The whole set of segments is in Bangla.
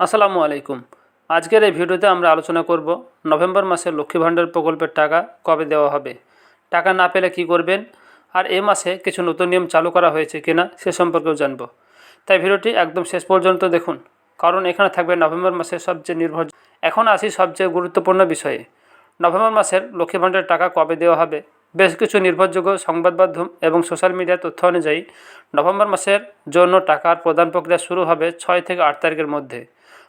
আসসালামু আলাইকুম। আজকের এই ভিডিওতে আমরা আলোচনা করব নভেম্বর মাসে লক্ষ্মী ভাণ্ডার প্রকল্পের টাকা কবে দেওয়া হবে, টাকা না পেলে কি করবেন, আর এ মাসে কিছু নতুন নিয়ম চালু করা হয়েছে কিনা সে সম্পর্কেও জানব। তাই ভিডিওটি একদম শেষ পর্যন্ত দেখুন, কারণ এখানে থাকবে নভেম্বর মাসের সবচেয়ে নির্ভর এখন আসি সবচেয়ে গুরুত্বপূর্ণ বিষয়ে। নভেম্বর মাসের লক্ষ্মী ভাণ্ডারের টাকা কবে দেওয়া হবে, বেশ কিছু নির্ভরযোগ্য সংবাদ মাধ্যম এবং সোশ্যাল মিডিয়ার তথ্য অনুযায়ী নভেম্বর মাসের জন্য টাকার প্রদান প্রক্রিয়া শুরু হবে ছয় থেকে আট তারিখের মধ্যে।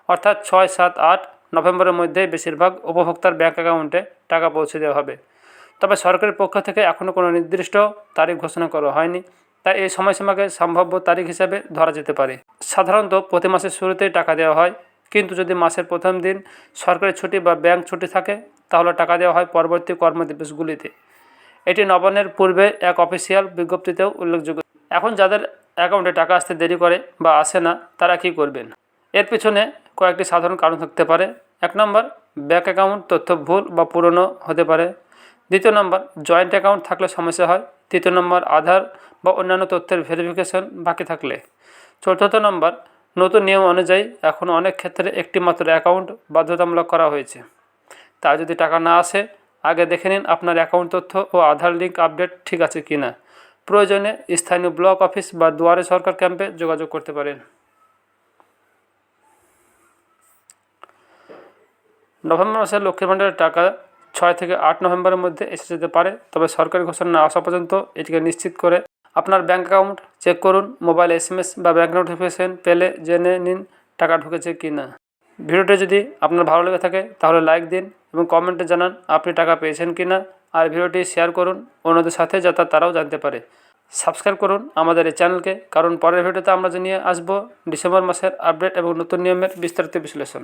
অর্থাৎ ছয় সাত আট নভেম্বরের মধ্যেই বেশিরভাগ উপভোক্তার ব্যাঙ্ক অ্যাকাউন্টে টাকা পৌঁছে দেওয়া হবে। তবে সরকারের পক্ষ থেকে এখনও কোনো নির্দিষ্ট তারিখ ঘোষণা করা হয়নি, তাই এই সময়সীমাকে সম্ভাব্য তারিখ হিসাবে ধরা যেতে পারে। সাধারণত প্রতি মাসের শুরুতেই টাকা দেওয়া হয়, কিন্তু যদি মাসের প্রথম দিন সরকারি ছুটি বা ব্যাংক ছুটি থাকে, তাহলে টাকা দেওয়া হয় পরবর্তী কর্মদিবসগুলিতে। এটি নবান্নের পূর্বে এক অফিসিয়াল বিজ্ঞপ্তিতেও উল্লেখযোগ্য। এখন যাদের অ্যাকাউন্টে টাকা আসতে দেরি করে বা আসে না, তারা কি করবেন? এর পিছনে কয়েকটি সাধারণ কারণ থাকতে পারে। এক নম্বর ব্যাঙ্ক অ্যাকাউন্ট, তথ্য ভুল বা পুরনো হতে পারে। দ্বিতীয় নম্বর, জয়েন্ট অ্যাকাউন্ট থাকলে সমস্যা হয়। তৃতীয় নম্বর, আধার বা অন্যান্য তথ্যের ভেরিফিকেশন বাকি থাকলে। চতুর্থ নম্বর, নতুন নিয়ম অনুযায়ী এখন অনেক ক্ষেত্রে একটি মাত্র অ্যাকাউন্ট বাধ্যতামূলক করা হয়েছে। তা যদি টাকা না আসে, আগে দেখে নিন আপনার অ্যাকাউন্ট তথ্য ও আধার লিঙ্ক আপডেট ঠিক আছে কি না প্রয়োজনে স্থানীয় ব্লক অফিস বা দুয়ারে সরকার ক্যাম্পে যোগাযোগ করতে পারেন। নভেম্বর মাসে লক্ষ্মীর ভাণ্ডারের টাকা ছয় থেকে আট নভেম্বরের মধ্যে এসে যেতে পারে, তবে সরকারি ঘোষণা না আসা পর্যন্ত এটিকে নিশ্চিত করে আপনার ব্যাঙ্ক অ্যাকাউন্ট চেক করুন, মোবাইল, এসএমএস বা ব্যাঙ্ক নোটিফিকেশন পেলে জেনে নিন টাকা ঢুকেছে কি না। ভিডিওটি যদি আপনার ভালো লেগে থাকে, তাহলে লাইক দিন এবং কমেন্টে জানান আপনি টাকা পেয়েছেন কি না, আর ভিডিওটি শেয়ার করুন অন্যদের সাথে যাতে তারাও জানতে পারে। সাবস্ক্রাইব করুন আমাদের এই চ্যানেলকে, কারণ পরের ভিডিওতে আমরা জানিয়ে আসব ডিসেম্বর মাসের আপডেট এবং নতুন নিয়মের বিস্তারিত বিশ্লেষণ।